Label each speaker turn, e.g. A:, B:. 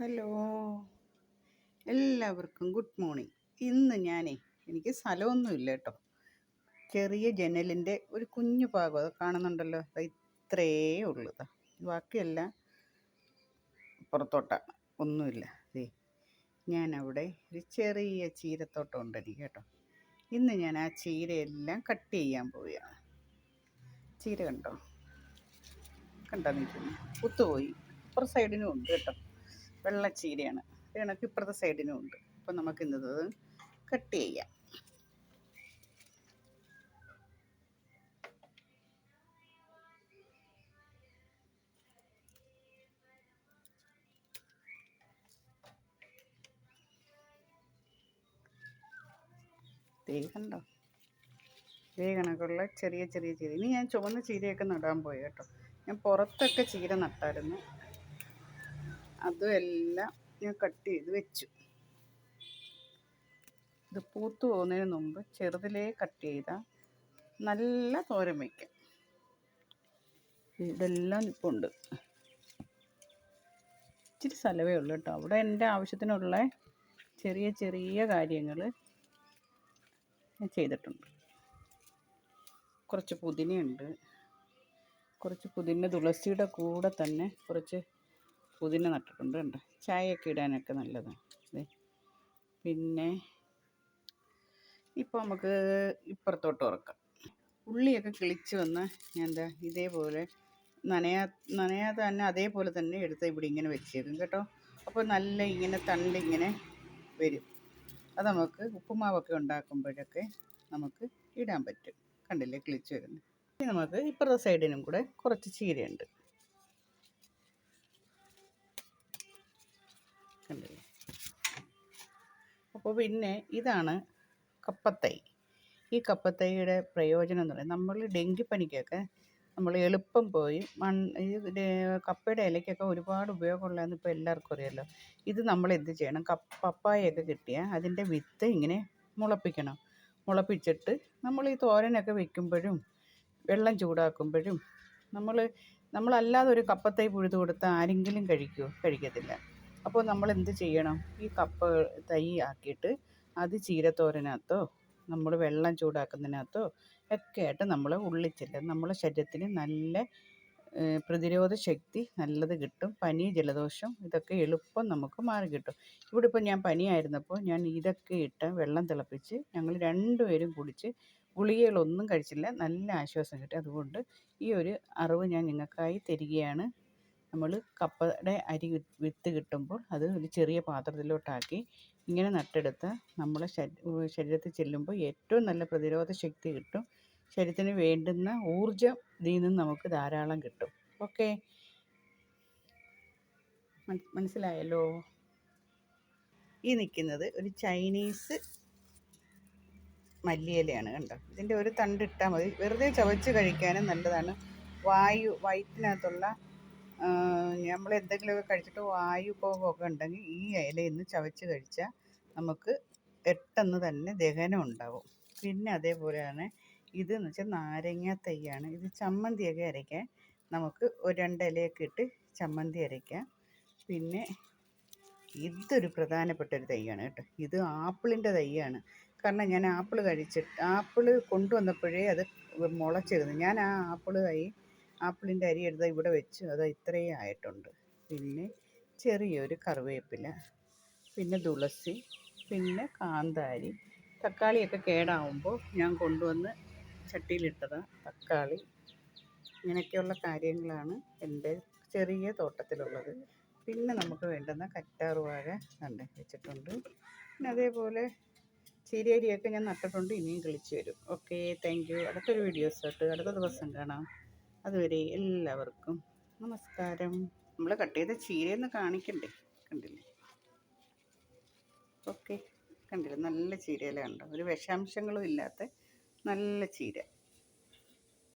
A: Hello. എല്ലാവർക്കും good morning. ഇന്ന് ഞാനേ എനിക്ക് സ്ഥലമൊന്നുമില്ല കേട്ടോ ചെറിയ ജനലിന്റെ ഒരു കുഞ്ഞു ഭാഗം അത് കാണുന്നുണ്ടല്ലോ. അത് ഇത്രയേ ഉള്ളൂ. ബാക്കിയെല്ലാം. പുറത്തോട്ടാണ് ഒന്നുമില്ല. ഞാൻ അവിടെ ഒരു ചെറിയ ചീരത്തോട്ടം ഉണ്ട് എനിക്ക് കേട്ടോ. ഇന്ന് ഞാൻ ആ ചീരയെല്ലാം കട്ട് ചെയ്യാൻ പോവുകയാണ്. ചീര കണ്ടോ? കണ്ടോ നിൽക്കുന്നു. കുത്തുപോയി. അപ്പുറ സൈഡിനും ഉണ്ട് കേട്ടോ. വെള്ളച്ചീരയാണ്. ഇണക്ക് ഇപ്പുറത്തെ സൈഡിനും ഉണ്ട്. അപ്പം നമുക്ക് ഇന്നത് കട്ട് ചെയ്യാം. ണ്ടോ ഇതേ കണക്കുള്ള ചെറിയ ചെറിയ ചീര. ഇനി ഞാൻ ചുവന്ന ചീരയൊക്കെ നടാൻ പോയി കേട്ടോ. ഞാൻ പുറത്തൊക്കെ ചീര നട്ടായിരുന്നു. അതും എല്ലാം ഞാൻ കട്ട് ചെയ്ത് വെച്ചു. ഇത് പൂത്തു പോകുന്നതിന് മുമ്പ് ചെറുതിലേ കട്ട് ചെയ്താൽ നല്ല തോരൻ വയ്ക്കാം ഇതെല്ലാം ഇപ്പോൾ ഉണ്ട് ഇച്ചിരി സ്ഥലമേ ഉള്ളൂ കേട്ടോ. അവിടെ എന്റെ ആവശ്യത്തിനുള്ള ചെറിയ ചെറിയ കാര്യങ്ങൾ ഞാൻ ചെയ്തിട്ടുണ്ട്. കുറച്ച് പുതിനയുണ്ട്. കുറച്ച് പുതിന തുളസിയുടെ കൂടെ തന്നെ കുറച്ച് പുതിന നട്ടിട്ടുണ്ട് കണ്ടോ? ചായയൊക്കെ ഇടാനൊക്കെ നല്ലതാണ്. പിന്നെ ഇപ്പോൾ നമുക്ക് ഇപ്പുറത്തോട്ട് ഉറക്കാം ഉള്ളിയൊക്കെ കിളിച്ച് വന്ന് ഞാൻ എന്താ ഇതേപോലെ നനയാ നനയാതെ തന്നെ അതേപോലെ തന്നെ എടുത്ത് ഇവിടെ ഇങ്ങനെ വെച്ചേക്കും കേട്ടോ. അപ്പോൾ നല്ല ഇങ്ങനെ തണ്ടിങ്ങനെ വരും. അത് നമുക്ക് ഉപ്പുമാവൊക്കെ ഉണ്ടാക്കുമ്പോഴൊക്കെ നമുക്ക് ഇടാൻ പറ്റും. കണ്ടില്ലേ കിളിച്ച് വരുന്നത്. ഇനി നമുക്ക് ഇപ്പുറത്തെ സൈഡിനും കൂടെ കുറച്ച് ചീരയുണ്ട്. അപ്പോൾ പിന്നെ ഇതാണ് കപ്പത്തൈ. ഈ കപ്പത്തൈയുടെ പ്രയോജനം എന്ന് പറയുന്നത് നമ്മൾ ഡെങ്കിപ്പനിക്കൊക്കെ നമ്മൾ എളുപ്പം പോയി മൺ ഈ കപ്പയുടെ ഇലയ്ക്കൊക്കെ ഒരുപാട് ഉപയോഗമുള്ളതെന്ന് ഇപ്പോൾ എല്ലാവർക്കും അറിയാമല്ലോ. ഇത് നമ്മൾ എന്ത് ചെയ്യണം? കപ്പ പപ്പായൊക്കെ കിട്ടിയാൽ അതിന്റെ വിത്ത് ഇങ്ങനെ മുളപ്പിക്കണം. മുളപ്പിച്ചിട്ട് നമ്മൾ ഈ തോരനൊക്കെ വെക്കുമ്പോഴും വെള്ളം ചൂടാക്കുമ്പോഴും നമ്മൾ നമ്മളല്ലാതെ ഒരു കപ്പത്തൈ പുഴുത് കൊടുത്താൽ ആരെങ്കിലും കഴിക്കുമോ കഴിക്കത്തില്ല. അപ്പോൾ നമ്മൾ എന്ത് ചെയ്യണം? ഈ കപ്പ തൈ ആക്കിയിട്ട് അത് ചീരത്തോരനകത്തോ നമ്മൾ വെള്ളം ചൂടാക്കുന്നതിനകത്തോ ഒക്കെ ആയിട്ട് നമ്മൾ ഉള്ളിച്ചില്ല നമ്മളെ ശരീരത്തിന് നല്ല പ്രതിരോധ ശക്തി നല്ലത് കിട്ടും പനി ജലദോഷം ഇതൊക്കെ എളുപ്പം നമുക്ക് മാറി കിട്ടും. ഇവിടെ ഇപ്പോൾ ഞാൻ പനിയായിരുന്നപ്പോൾ ഞാൻ ഇതൊക്കെ ഇട്ട് വെള്ളം തിളപ്പിച്ച് ഞങ്ങൾ രണ്ടുപേരും കുടിച്ച് ഗുളികകളൊന്നും കഴിച്ചില്ല നല്ല ആശ്വാസം കിട്ടി. അതുകൊണ്ട് ഈ ഒരു അറിവ് ഞാൻ നിങ്ങൾക്കായി തരികയാണ്. നമ്മൾ കപ്പയുടെ അരി വിത്ത് കിട്ടുമ്പോൾ അത് ഒരു ചെറിയ പാത്രത്തിലോട്ടാക്കി ഇങ്ങനെ നട്ടെടുത്ത് നമ്മളെ ശരീ- ശരീരത്തിൽ ചെല്ലുമ്പോൾ ഏറ്റവും നല്ല പ്രതിരോധ ശക്തി കിട്ടും. ശരീരത്തിന് വേണ്ടുന്ന ഊർജം ഇതിൽ നിന്ന് നമുക്ക് ധാരാളം കിട്ടും. ഓക്കെ? മനസ്സിലായല്ലോ? ഈ നിൽക്കുന്നത് ഒരു ചൈനീസ് മല്ലിയിലയാണ് കണ്ടോ? ഇതിന്റെ ഒരു തണ്ടിട്ടാൽ മതി. വെറുതെ ചവച്ച് കഴിക്കാനും നല്ലതാണ്. വായു വയറ്റിനകത്തുള്ള നമ്മൾ എന്തെങ്കിലുമൊക്കെ കഴിച്ചിട്ട് വായു പോകമൊക്കെ ഉണ്ടെങ്കിൽ ഈ ഇലയിന്ന് ചവച്ച് കഴിച്ചാൽ നമുക്ക് പെട്ടെന്ന് തന്നെ ദഹനം ഉണ്ടാവും. പിന്നെ അതേപോലെയാണ് ഇത് എന്ന് വെച്ചാൽ നാരങ്ങ തൈയാണ്. ഇത് ചമ്മന്തിയൊക്കെ അരയ്ക്കാൻ നമുക്ക് ഒരു രണ്ട് ഇലയൊക്കെ ഇട്ട് ചമ്മന്തി അരയ്ക്കാം. പിന്നെ ഇതൊരു പ്രധാനപ്പെട്ട ഒരു തൈയാണ് കേട്ടോ. ഇത് ആപ്പിളിന്റെ തൈയാണ്. കാരണം ഞാൻ ആപ്പിൾ കഴിച്ചിട്ട് ആപ്പിൾ കൊണ്ടുവന്നപ്പോഴേ അത് മുളച്ചിരുന്നു. ഞാൻ ആ ആപ്പിൾ തൈ ആപ്പിളിന്റെ അരി എടുത്ത് ഇവിടെ വെച്ച്. അത് ഇത്രയും ആയിട്ടുണ്ട്. പിന്നെ ചെറിയൊരു കറിവേപ്പില പിന്നെ തുളസി പിന്നെ കാന്താരി. തക്കാളിയൊക്കെ കേടാവുമ്പോൾ ഞാൻ കൊണ്ടുവന്ന് ചട്ടിയിലിട്ടതാണ് തക്കാളി. ഇങ്ങനെയൊക്കെയുള്ള കാര്യങ്ങളാണ് എന്റെ ചെറിയ തോട്ടത്തിലുള്ളത്. പിന്നെ നമുക്ക് വേണ്ടുന്ന കറ്റാർവാഴ കണ്ട് വെച്ചിട്ടുണ്ട്. പിന്നെ അതേപോലെ ചീരേരിയൊക്കെ ഞാൻ നട്ടിട്ടുണ്ട്. ഇനിയും കിളിച്ച് വരും. Okay thank you. അടുത്തൊരു വീഡിയോസ് ആയിട്ട് അടുത്ത ദിവസം കാണാം. അതുവരെ എല്ലാവർക്കും നമസ്കാരം. നമ്മൾ കട്ട് ചെയ്ത ചീരയൊന്ന് കാണിക്കണ്ടേ? കണ്ടില്ലേ? ഓക്കെ. കണ്ടില്ലേ? നല്ല ചീരയില ഉണ്ടോ ഒരു വിഷാംശങ്ങളും ഇല്ലാത്ത നല്ല ചീര.